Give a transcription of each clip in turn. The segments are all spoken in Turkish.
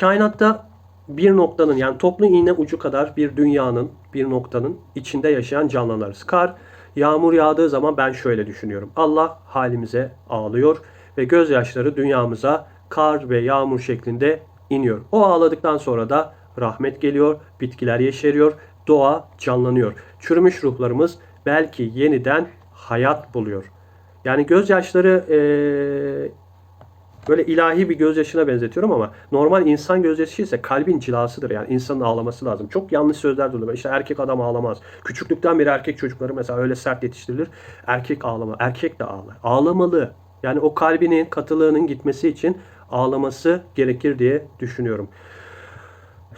kainatta bir noktanın yani toplu iğne ucu kadar bir dünyanın, bir noktanın içinde yaşayan canlılarız. Kar, yağmur yağdığı zaman ben şöyle düşünüyorum. Allah halimize ağlıyor ve gözyaşları dünyamıza kar ve yağmur şeklinde iniyor. O ağladıktan sonra da rahmet geliyor, bitkiler yeşeriyor, doğa canlanıyor. Çürümüş ruhlarımız belki yeniden hayat buluyor. Yani gözyaşları eee böyle ilahi bir gözyaşına benzetiyorum ama normal insan gözyaşı ise kalbin cilasıdır. Yani insanın ağlaması lazım. Çok yanlış sözler duyuyorum. İşte erkek adam ağlamaz. Küçüklükten beri erkek çocukları mesela öyle sert yetiştirilir. Erkek ağlama. Erkek de ağlar. Ağlamalı. Yani o kalbinin katılığının gitmesi için ağlaması gerekir diye düşünüyorum.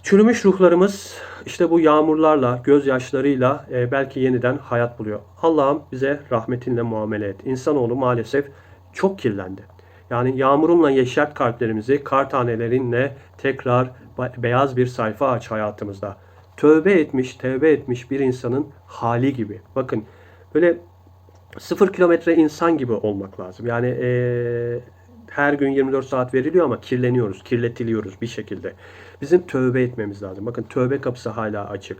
Çürümüş ruhlarımız işte bu yağmurlarla, gözyaşlarıyla e, belki yeniden hayat buluyor. Allah'ım bize rahmetinle muamele et. İnsanoğlu maalesef çok kirlendi. Yani yağmurunla yeşert kalplerimizi, kar tanelerinle tekrar beyaz bir sayfa aç hayatımızda. Tövbe etmiş, tövbe etmiş bir insanın hali gibi. Bakın böyle sıfır kilometre insan gibi olmak lazım. Yani eee, her gün 24 saat veriliyor ama kirleniyoruz, kirletiliyoruz bir şekilde. Bizim tövbe etmemiz lazım. Bakın tövbe kapısı hala açık.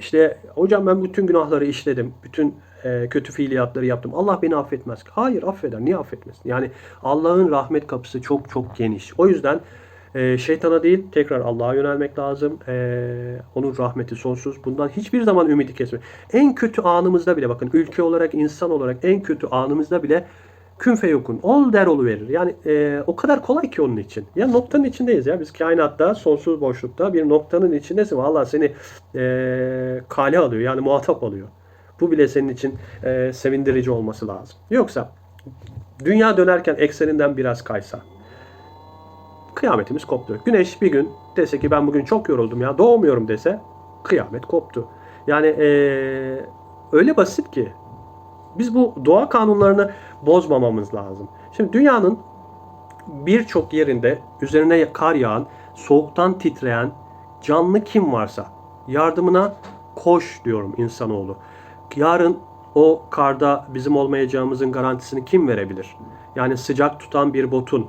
İşte hocam ben bütün günahları işledim. Bütün eee, kötü fiiliyatları yaptım. Allah beni affetmez. Hayır affeder. Niye affetmesin? Yani Allah'ın rahmet kapısı çok çok geniş. O yüzden eee, şeytana değil tekrar Allah'a yönelmek lazım. Eee, onun rahmeti sonsuz. Bundan hiçbir zaman ümidi kesme. En kötü anımızda bile bakın ülke olarak insan olarak en kötü anımızda bile kün feyokun ol der olu verir. Yani eee, o kadar kolay ki onun için. Ya noktanın içindeyiz ya. Biz kainatta sonsuz boşlukta bir noktanın içindesin. Allah seni eee kale alıyor. Yani muhatap alıyor. Bu bile senin için eee, sevindirici olması lazım. Yoksa dünya dönerken ekseninden biraz kaysa kıyametimiz koptu. Güneş bir gün dese ki ben bugün çok yoruldum ya doğmuyorum dese kıyamet koptu. Yani eee, öyle basit ki biz bu doğa kanunlarını bozmamamız lazım. Şimdi dünyanın birçok yerinde üzerine kar yağan, soğuktan titreyen canlı kim varsa yardımına koş diyorum insanoğlu. Yarın o karda bizim olmayacağımızın garantisini kim verebilir? Yani sıcak tutan bir botun,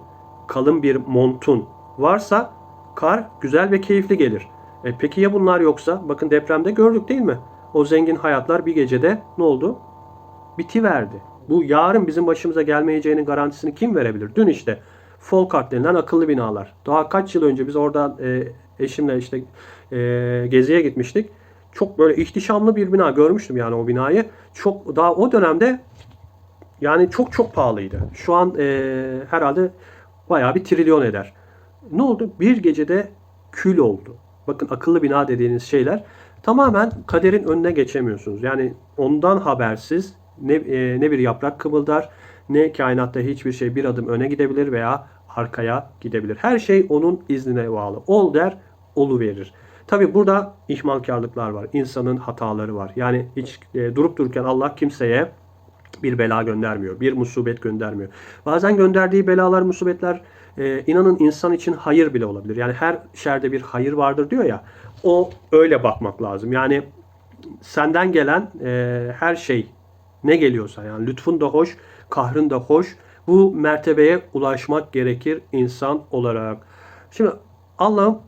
kalın bir montun varsa kar güzel ve keyifli gelir. E peki ya bunlar yoksa? Bakın depremde gördük değil mi? O zengin hayatlar bir gecede ne oldu? Bitiverdi. Bu yarın bizim başımıza gelmeyeceğinin garantisini kim verebilir? Dün işte Folkart denilen akıllı binalar. Daha kaç yıl önce biz oradan e, eşimle işte e, geziye gitmiştik. Çok böyle ihtişamlı bir bina görmüştüm yani o binayı. Çok daha o dönemde yani çok çok pahalıydı. Şu an e, herhalde bayağı bir trilyon eder. Ne oldu? Bir gecede kül oldu. Bakın akıllı bina dediğiniz şeyler tamamen kaderin önüne geçemiyorsunuz. Yani ondan habersiz ne, e, ne bir yaprak kımıldar ne kainatta hiçbir şey bir adım öne gidebilir veya arkaya gidebilir. Her şey onun iznine bağlı. Ol der, olu verir. Tabi burada ihmalkarlıklar var. İnsanın hataları var. Yani hiç e, durup dururken Allah kimseye bir bela göndermiyor. Bir musibet göndermiyor. Bazen gönderdiği belalar, musibetler e, inanın insan için hayır bile olabilir. Yani her şerde bir hayır vardır diyor ya. O öyle bakmak lazım. Yani senden gelen e, her şey ne geliyorsa yani lütfun da hoş, kahrın da hoş. Bu mertebeye ulaşmak gerekir insan olarak. Şimdi Allah'ım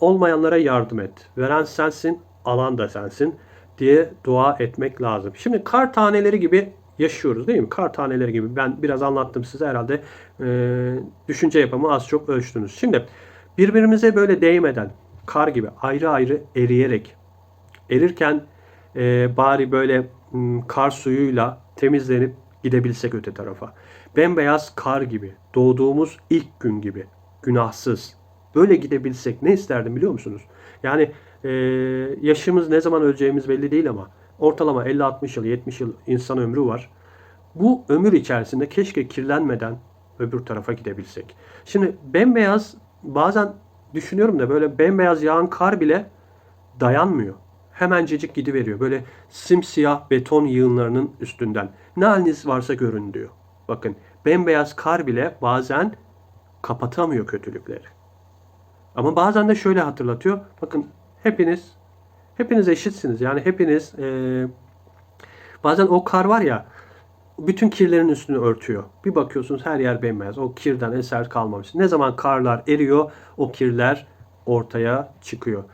olmayanlara yardım et. Veren sensin, alan da sensin diye dua etmek lazım. Şimdi kar taneleri gibi yaşıyoruz değil mi? Kar taneleri gibi. Ben biraz anlattım size herhalde e, düşünce yapımı az çok ölçtünüz. Şimdi birbirimize böyle değmeden kar gibi ayrı ayrı eriyerek erirken e, bari böyle m, kar suyuyla temizlenip gidebilsek öte tarafa. Bembeyaz kar gibi, doğduğumuz ilk gün gibi, günahsız. Böyle gidebilsek ne isterdim biliyor musunuz? Yani e, yaşımız ne zaman öleceğimiz belli değil ama ortalama 50-60 yıl, 70 yıl insan ömrü var. Bu ömür içerisinde keşke kirlenmeden öbür tarafa gidebilsek. Şimdi bembeyaz bazen düşünüyorum da böyle bembeyaz yağan kar bile dayanmıyor. Hemencecik gidiveriyor. Böyle simsiyah beton yığınlarının üstünden. Ne haliniz varsa görün diyor. Bakın bembeyaz kar bile bazen kapatamıyor kötülükleri. Ama bazen de şöyle hatırlatıyor. Bakın hepiniz hepiniz eşitsiniz. Yani hepiniz eee, bazen o kar var ya bütün kirlerin üstünü örtüyor. Bir bakıyorsunuz her yer bembeyaz. O kirden eser kalmamış. Ne zaman karlar eriyor o kirler ortaya çıkıyor.